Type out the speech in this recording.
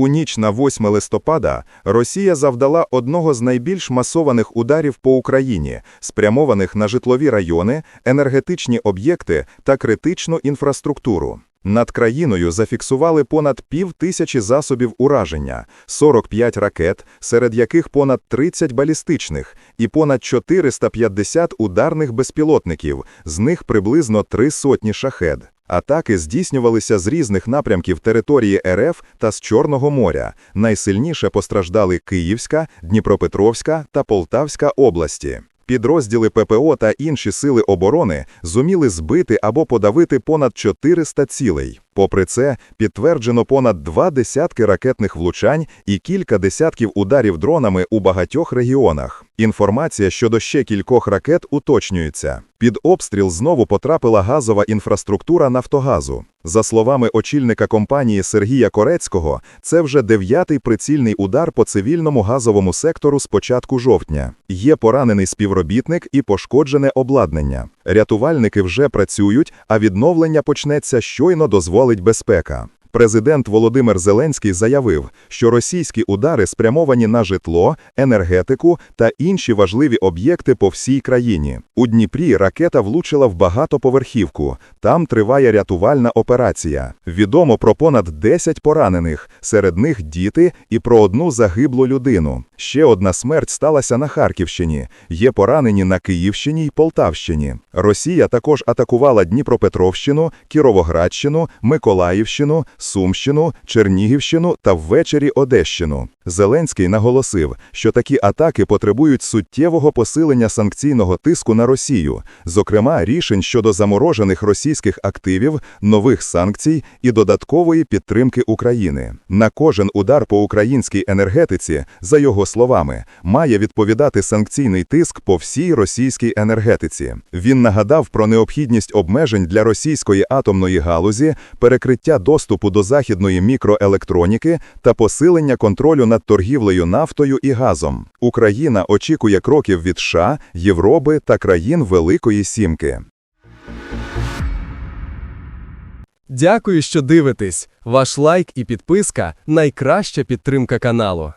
У ніч на 8 листопада Росія завдала одного з найбільш масованих ударів по Україні, спрямованих на житлові райони, енергетичні об'єкти та критичну інфраструктуру. Над країною зафіксували понад пів тисячі засобів ураження, 45 ракет, серед яких понад 30 балістичних, і понад 450 ударних безпілотників, з них приблизно три сотні шахед. Атаки здійснювалися з різних напрямків території РФ та з Чорного моря. Найсильніше постраждали Київська, Дніпропетровська та Полтавська області. Підрозділи ППО та інші сили оборони зуміли збити або подавити понад 400 цілей. Попри це, підтверджено понад два десятки ракетних влучань і кілька десятків ударів дронами у багатьох регіонах. Інформація щодо ще кількох ракет уточнюється. Під обстріл знову потрапила газова інфраструктура Нафтогазу. За словами очільника компанії Сергія Корецького, це вже дев'ятий прицільний удар по цивільному газовому сектору з початку жовтня. Є поранений співробітник і пошкоджене обладнання. Рятувальники вже працюють, а відновлення почнеться щойно дозволить безпека. Президент Володимир Зеленський заявив, що російські удари спрямовані на житло, енергетику та інші важливі об'єкти по всій країні. У Дніпрі ракета влучила в багатоповерхівку. Там триває рятувальна операція. Відомо про понад 10 поранених, серед них діти і про одну загиблу людину. Ще одна смерть сталася на Харківщині. Є поранені на Київщині й Полтавщині. Росія також атакувала Дніпропетровщину, Кіровоградщину, Миколаївщину, Сумщину, Чернігівщину та ввечері Одещину. Зеленський наголосив, що такі атаки потребують суттєвого посилення санкційного тиску на Росію, зокрема рішень щодо заморожених російських активів, нових санкцій і додаткової підтримки України. На кожен удар по українській енергетиці, за його словами, має відповідати санкційний тиск по всій російській енергетиці. Він нагадав про необхідність обмежень для російської атомної галузі, перекриття доступу до західної мікроелектроніки та посилення контролю над торгівлею нафтою і газом. Україна очікує кроків від США, Європи та країн Великої Сімки. Дякую, що дивитесь. Ваш лайк і підписка найкраща підтримка каналу.